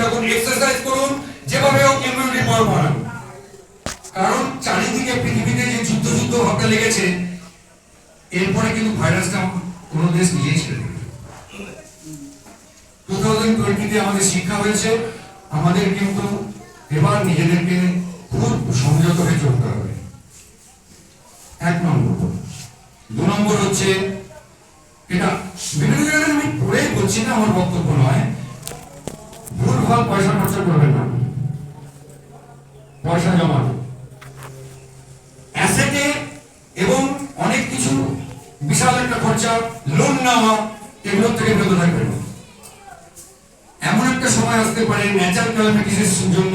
রাখুন এক্সারসাইজ করুন, যেভাবে হোক ইমিউনিটি পাওয়ার বাড়ান। কারণ চারিদিকে পৃথিবীতে যে যুদ্ধ যুদ্ধ ভাবটা লেগেছে, এরপরে কিন্তু ভাইরাসটা কোনো দেশ নিজেই ছেড়ে টু থাউজেন্ড টোয়েন্টিতে আমাদের শিক্ষা হয়েছে, আমাদের কিন্তু এবার নিজেদেরকে খুব সংযত হয়ে চলতে হবে। এক নম্বর। দু নম্বর হচ্ছে, এটা বিভিন্ন জায়গায় আমি পড়ে বলছি না, আমার বক্তব্য নয় ভুল পয়সা খরচা করবেন না। পয়সা জমান। অ্যাসেটে এবং অনেক কিছু, বিশাল একটা খরচা লোন নেওয়া, এগুলোর থেকে বিরত থাকবেন। এমন একটা সময় আসতে পারে ন্যাচারাল ক্যালামিটিসের জন্য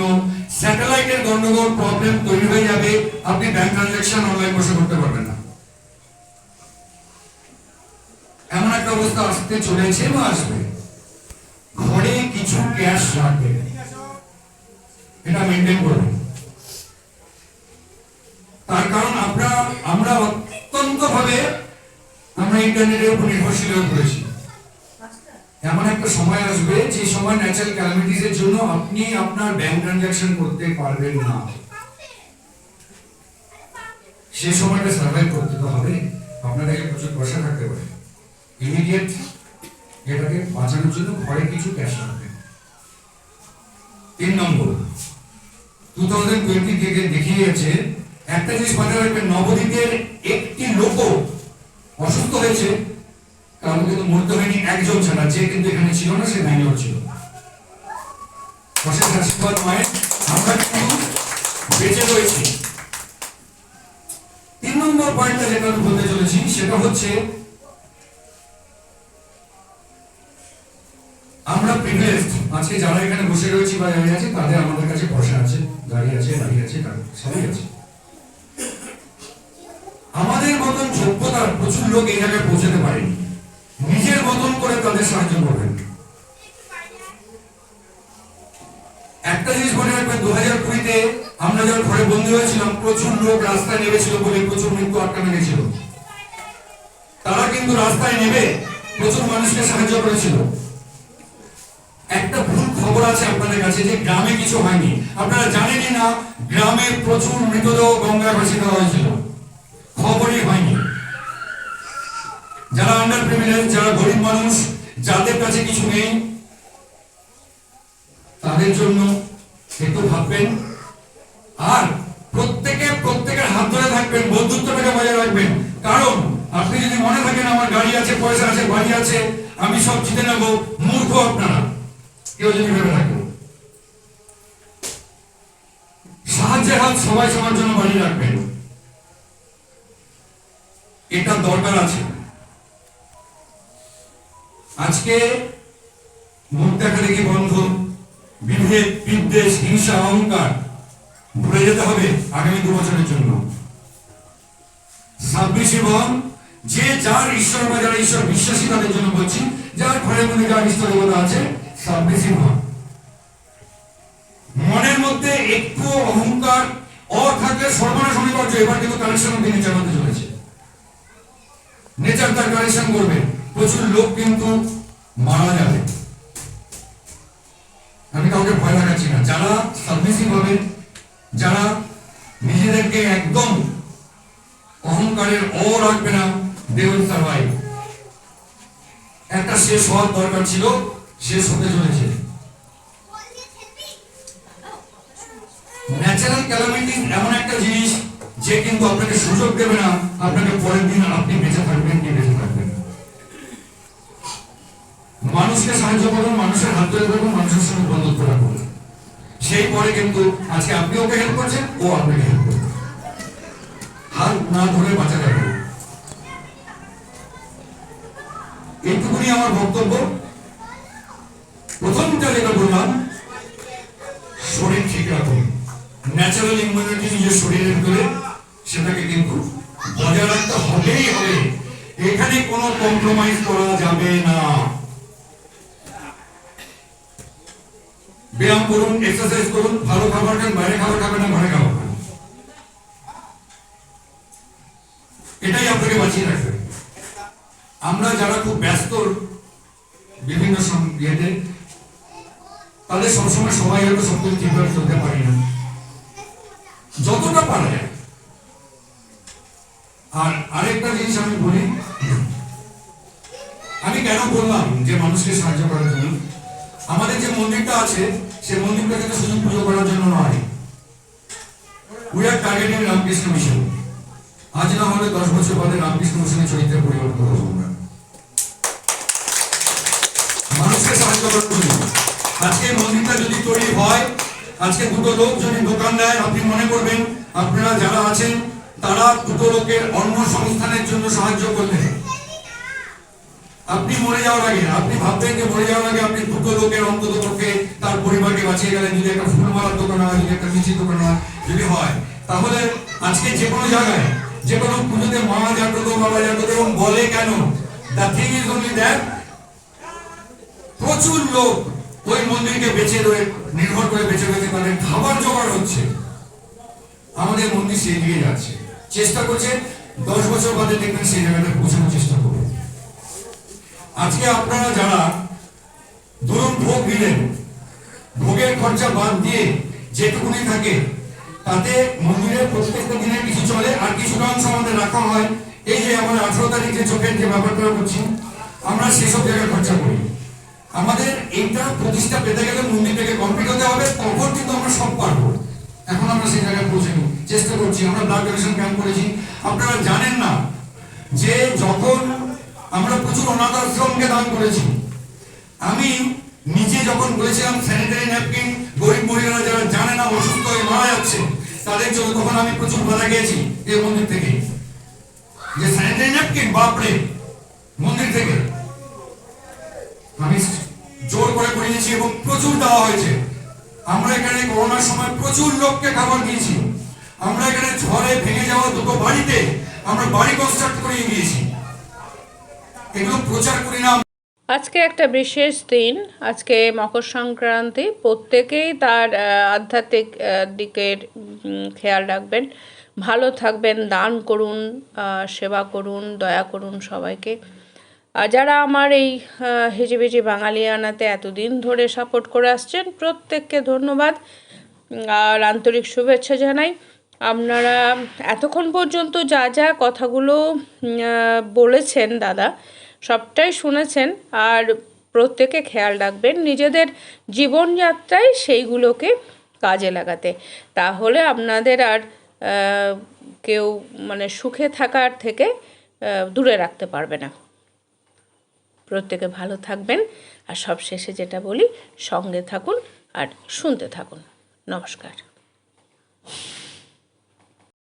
স্যাটেলাইটের গন্ডগোল প্রবলেম তৈরি হয়ে যাবে, আপনি ব্যাংক ট্রানজাকশন অনলাইন বসে করতে পারবেন না। এমন একটা অবস্থা আসতে চলেছে বা আসবে? ঘরে কিছু ক্যাশ রাখবে। এটা মেনটেন করবেন তার কারণ আমরা আমরা অত্যন্ত ভাবে আমরা ইন্টারনেটের উপর নির্ভরশীল হয়ে পড়েছি। এমন একটা সময় আসবে যে সময় ন্যাচারাল ক্যালামিটিস এর জন্য আপনি আপনার ব্যাংক ট্রানজাকশন করতে পারবেন না। সেই সময়টা সার্ভাইভ করতে তো হবে। আপনার কাছে প্রচুর পয়সা থাকতে পারে। ইমিডিয়েট এটাকে বাঁচানোর জন্য ঘরে কিছু ক্যাশ রাখবেন তিন নম্বর টু থাউজেন্ড টোয়েন্টি থেকে দেখিয়ে গেছে একটা জিনিস মাথায় রাখবেন নবদ্বীপের একটি লোক অসুস্থ হয়েছে। কারণ কিন্তু হয়নি একজন ছাড়া, যে কিন্তু এখানে ছিল না, সে ব্যাঙ্গালোর ছিল। অশেষ আশীর্বাদ আমরা কিন্তু বেঁচে রয়েছি। তিন নম্বর পয়েন্টটা যেটা আমি বলতে চলেছি, সেটা হচ্ছে আজকে যারা এখানে বসে রয়েছি বা দাঁড়িয়ে আছে, তাদের আমাদের কাছে পয়সা আছে, গাড়ি আছে, বাড়ি আছে সবই আছে। আমাদের মতন যোগ্যতার প্রচুর লোক এই জায়গায় পৌঁছাতে পারেনি। নিজের মতন করে তাদের সাহায্য করবেন। একটা জিনিস মনে রাখবেন দু হাজার কুড়িতে আমরা যখন ঘরে বন্দী হয়েছিলাম, প্রচুর লোক রাস্তায় নেমেছিল বলে প্রচুর মৃত্যু আটকানো গেছিল তারা কিন্তু রাস্তায় নেমে প্রচুর মানুষকে সাহায্য করেছিল। একটা ভুল খবর আছে আপনাদের কাছে যে গ্রামে কিছু হয়নি। আপনারা জানেনই না, গ্রামে প্রচুর মৃতদেহ গঙ্গায় দেওয়া হয়েছিল। খবরই হয়নি। যারা আন্ডার প্রিভিলেজ যারা গরিব মানুষ, যাদের কাছে কিছু নেই, তাদের জন্য একটু ভাববেন। আর প্রত্যেকে, প্রত্যেকের হাত ধরে থাকবেন, বন্ধুত্বটাকে বজায় রাখবেন। কারণ আপনি যদি মনে থাকেন আমার গাড়ি আছে, পয়সা আছে, বাড়ি আছে, আমি সব জিতে নেব, মূর্খ আপনারা। কেউ যদি থাকেন সাহায্যের হাত সবাই সবার জন্য বাড়িয়ে রাখবেন। এটা দরকার আছে। আজকে মুখ দেখা দেখি বন্ধ? বিভেদ, বিদ্বেষ, হিংসা, অহংকার ভুলে যেতে হবে আগামী দু বছরের জন্য। ছাব্বিশ এবং যে যার ঈশ্বর বা যারা ঈশ্বর বিশ্বাসী তাদের জন্য বলছি, যার ঘরের মধ্যে যার ঈশ্বর আছে ভাব মনের মধ্যে একটু অহংকার, অ থাকলে সর্বনাশ অনিবার্য, এবার কিন্তু কানেকশন নেচার হতে চলেছে। নেচার তার কানেকশন করবে। প্রচুর লোক কিন্তু মারা যাবে। আমি কাউকে ভয় লাগাচ্ছি না। যারা সাবমিসিভ হবে, যারা নিজেদেরকে একদম অহংকারের ও রাখবে না দে উইল সার্ভাইভ একটা শেষ হওয়ার দরকার ছিল। শেষ হতে চলেছে। ন্যাচারাল ক্যালামিটিস এমন একটা জিনিস, যে কিন্তু আপনাকে সুযোগ দেবে না, আপনাকে পরের দিন আপনি বেঁচে থাকবেন কি বেঁচে থাকবেন। মানুষকে সাহায্য করুন, মানুষের হাত ধরে রাখুন মানুষের সঙ্গে বন্ধুত্ব রাখুন। সেই পরে কিন্তু আজকে আপনি ওকে হেল্প করছেন, ও আপনাকে হেল্প করবে হাত না ধরে বাঁচা যাবে। এইটুকুনি আমার বক্তব্য। প্রথমটা যেটা বললাম, শরীর ঠিক রাখুন। ন্যাচারাল ইমিউনিটি নিজের শরীরের ভিতরে, সেটাকে কিন্তু বজায় রাখতে হবেই হবে। এখানে কোনো কম্প্রোমাইজ করা যাবে না। ব্যায়াম করুন এক্সারসাইজ করুন, ভালো খাবার খান, বাইরে খাবার খাবেন না, ঘরে খাবার খান এটাই আপনাকে বাঁচিয়ে রাখবে। আমরা যারা খুব ব্যস্ত, বিভিন্ন ইয়েতে তাদের সবসময় সবাই হয়তো সব কিছু ঠিকভাবে চলতে পারি না। যতটা পারা যায়। আর আরেকটা জিনিস আমি বলি, আমি কেন বললাম যে মানুষকে সাহায্য করার জন্য? আমাদের যে মন্দিরটা আছে, সে মন্দিরটা কিন্তু শুধু পুজো করার জন্য নয়। We are targeting Ramakrishna mission আজ না হলে দশ বছর বাদে রামকৃষ্ণ মিশনের চরিত্রে পরিবর্তন করব আমরা মানুষকে সাহায্য করার জন্য। আজকে মন্দিরটা যদি তৈরি হয়, আজকে দুটো লোক যদি দোকান দেয়, আপনি মনে করবেন আপনারা যারা আছেন, তারা দুটো লোকের অন্য সংস্থানের জন্য সাহায্য করলেন। আপনি মরে যাওয়ার আগে, আপনি ভাববেন যে মরে যাওয়ার আগে আপনি দুটো লোকের অন্তত পক্ষে তার পরিবারকে বাঁচিয়ে গেলেন, যদি একটা ফুলমালার দোকান হয়, যদি একটা মিষ্টির দোকান হয়, যদি হয়। তাহলে আজকে যে কোনো জায়গায়, যে কোনো পুজোতে মা জাগ্রত, বাবা জাগ্রত এবং বলে কেন? The thing is only that প্রচুর লোক ওই মন্দিরকে বেঁচে রয়ে, নির্ভর করে বেঁচে রয়েছে তাদের খাবার জোগাড় হচ্ছে। আমাদের মন্দির সেই দিকে যাচ্ছে। চেষ্টা করছে, দশ বছর বাদে দেখবেন সেই জায়গাটা পৌঁছানোর চেষ্টা করবে। আজকে আপনারা যারা ধরুন ভোগ দিলেন, ভোগের খরচা বাদ দিয়ে যেটুকুনি থাকে, তাতে মন্দিরের প্রত্যেকটা দিনে কিছু চলে আর কিছুটা অংশ আমাদের রাখা হয়। এই যে আমরা আঠারো তারিখে চোখের যে ব্যাপারটা করছি, আমরা সেসব জায়গায় খরচা করি। আমাদের এইটা প্রতিষ্ঠা পেতে গেলে মন্দিরটাকে কমপ্লিট হতে হবে, তখন কিন্তু আমরা সব পারব। এখন আমরা সেই জায়গায় পৌঁছানো চেষ্টা করছি, আমরা ব্লাড ডোনেশন ক্যাম্প করেছি। আপনারা জানেন না যে যখন আমরা প্রচুর অনাথ আশ্রমকে দান করেছি, আমি নিজে যখন বলেছিলাম স্যানিটারি ন্যাপকিন গরিব মহিলারা যারা জানে না, অসুস্থ হয়ে মারা যাচ্ছে, তাদের জন্য তখন আমি প্রচুর বাধা গিয়েছি এই মন্দির থেকে। যে স্যানিটারি ন্যাপকিন বাপরে, মন্দির থেকে। আমি জোর করে করিয়েছি এবং প্রচুর দেওয়া হয়েছে। আমরা এখানে করোনার সময় প্রচুর লোককে খাবার দিয়েছি। আমরা এখানে ঝড়ে ভেঙে যাওয়া দুটো বাড়িতে আমরা বাড়ি কনস্ট্রাক্ট করিয়ে দিয়েছি। এগুলো প্রচার করি না। আজকে একটা বিশেষ দিন। আজকে মকর সংক্রান্তি। প্রত্যেকেই তার আধ্যাত্মিক দিকের খেয়াল রাখবেন। ভালো থাকবেন, দান করুন সেবা করুন, দয়া করুন সবাইকে। আর যারা আমার এই হিজিবিজি বাঙালিয়ানাতে এতদিন ধরে সাপোর্ট করে আসছেন, প্রত্যেককে ধন্যবাদ। আর আন্তরিক শুভেচ্ছা জানাই। আপনারা এতক্ষণ পর্যন্ত যা যা কথাগুলো বলেছেন দাদা, সবটাই শুনেছেন। আর প্রত্যেকে খেয়াল রাখবেন নিজেদের জীবনযাত্রায় সেইগুলোকে কাজে লাগাতে। তাহলে আপনাদের আর কেউ মানে সুখে থাকার থেকে দূরে রাখতে পারবে না। প্রত্যেকে ভালো থাকবেন। আর সব শেষে যেটা বলি সঙ্গে থাকুন আর শুনতে থাকুন। নমস্কার।